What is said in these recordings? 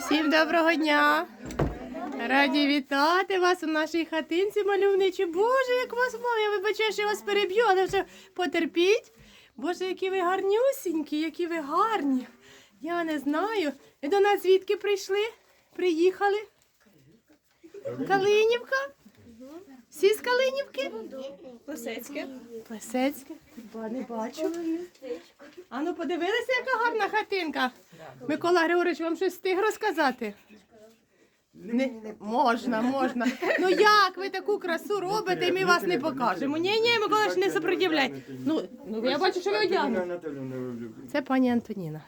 Всім доброго дня! Раді вітати вас у нашій хатинці мальовничі. Боже, як вас мав! Я вибачаю, що я вас переб'ю, але вже потерпіть. Боже, які ви гарнюсінькі, які ви гарні. Я не знаю. Ви до нас звідки прийшли? Приїхали? Калинівка? Всі з Калинівки? Плесецьке? Ба, не бачу. А ну подивилися, яка гарна хатинка. Микола Григорович, вам щось встиг розказати? Не, можна, можна. Ну як ви таку красу робите, і ми вас не покажемо. Ні, ні, Микола Григорович, не сопротивляйте. Ну, ну я бачу, що ви одягнені. Це пані Антоніна.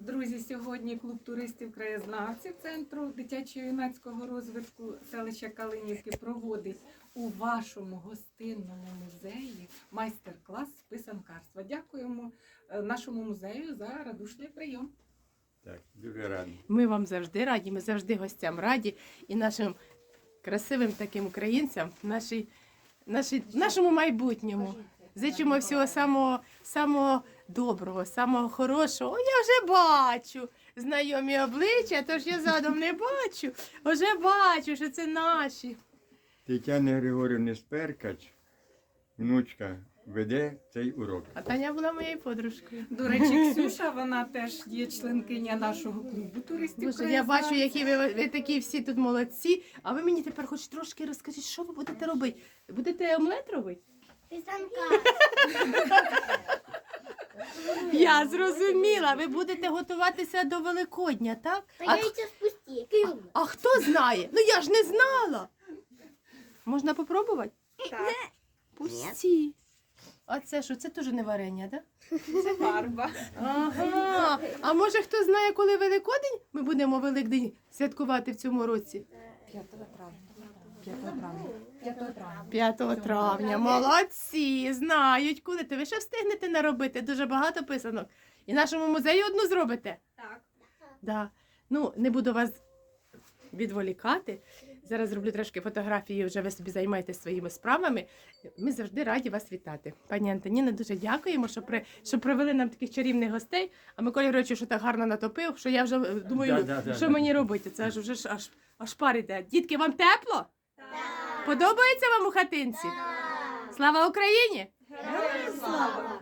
Друзі, сьогодні клуб туристів краєзнавців центру дитячо-юнацького розвитку селища Калинівки проводить у вашому гостинному музеї майстер-клас з писанкарства. Дякуємо е, нашому музею за радушний прийом. Так, дуже радий. Ми вам завжди раді, ми завжди гостям раді і нашим красивим таким українцям, нашій, нашій, нашому майбутньому. Зичимо всього самого, самого доброго, самого хорошого. О, я вже бачу знайомі обличчя, тож я задом не бачу. Вже бачу, що це наші. Тетяна Григорівна Сперкач, внучка, веде цей урок. А Таня була моєю подружкою. До речі, Ксюша, вона теж є членкиня нашого клубу туристів. Боже, я бачу, які ви, ви такі всі тут молодці. А ви мені тепер хоч трошки розкажіть, що ви будете робити? Будете омлет робити? Я зрозуміла, ви будете готуватися до Великодня, так? Та А, яйця спусті. а хто знає? Ну я ж не знала. Можна попробувати? Так. Пусті. А це що? Це теж не варення, так? Це фарба. Ага. А може хто знає, коли Великодень? Ми будемо Великдень святкувати в цьому році. 5 травня. 5 травня. 5 травня. Молодці, знають, коли ти ви ще встигнете наробити дуже багато писанок. І нашому музею одну зробите. Так. Да. Ну, не буду вас відволікати. Зараз зроблю трошки фотографії, вже ви собі займаєтесь своїми справами. Ми завжди раді вас вітати. Пані Антоніна, дуже дякуємо, що, при, що привели нам таких чарівних гостей. А Миколі Григоровичу, що так гарно натопив, що я вже е, думаю, Да, да, да, що да. мені робити. Це ж вже ж аж, аж пар іде. Дітки, вам тепло? Подобається вам у хатинці? Слава Україні! Слава!